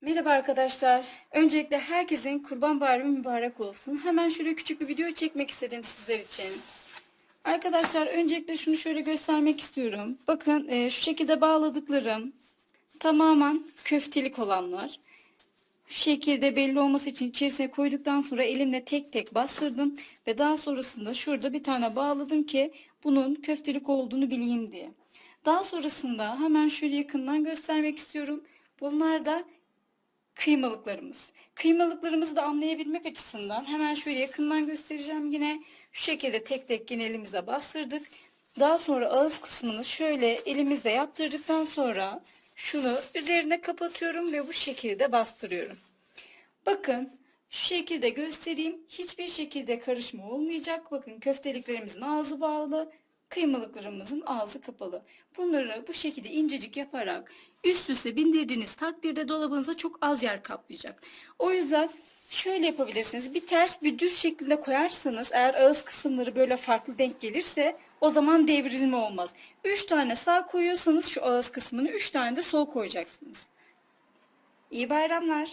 Merhaba arkadaşlar. Öncelikle herkesin Kurban Bayramı mübarek olsun. Hemen şöyle küçük bir video çekmek istedim sizler için. Arkadaşlar öncelikle şunu şöyle göstermek istiyorum. Bakın e, şu şekilde bağladıklarım tamamen köftelik olanlar. Şu şekilde belli olması için içerisine koyduktan sonra elimle tek tek bastırdım. Ve daha sonrasında şurada bir tane bağladım ki bunun köftelik olduğunu bileyim diye. Daha sonrasında hemen şöyle yakından göstermek istiyorum. Bunlar da kıymalıklarımız. Kıymalıklarımızı da anlayabilmek açısından hemen şöyle yakından göstereceğim yine. Şu şekilde tek tek yine elimize bastırdık. Daha sonra ağız kısmını şöyle elimizle yaptırdıktan sonra şunu üzerine kapatıyorum ve bu şekilde bastırıyorum. Bakın şu şekilde göstereyim. Hiçbir şekilde karışma olmayacak. Bakın köfteliklerimizin ağzı bağlı. Kıymalıklarımızın ağzı kapalı. Bunları bu şekilde incecik yaparak üst üste bindirdiğiniz takdirde dolabınıza çok az yer kaplayacak. O yüzden şöyle yapabilirsiniz. Bir ters bir düz şekilde koyarsanız eğer ağız kısımları böyle farklı denk gelirse o zaman devrilme olmaz. 3 tane sağ koyuyorsanız şu ağız kısmını 3 tane de sol koyacaksınız. İyi bayramlar.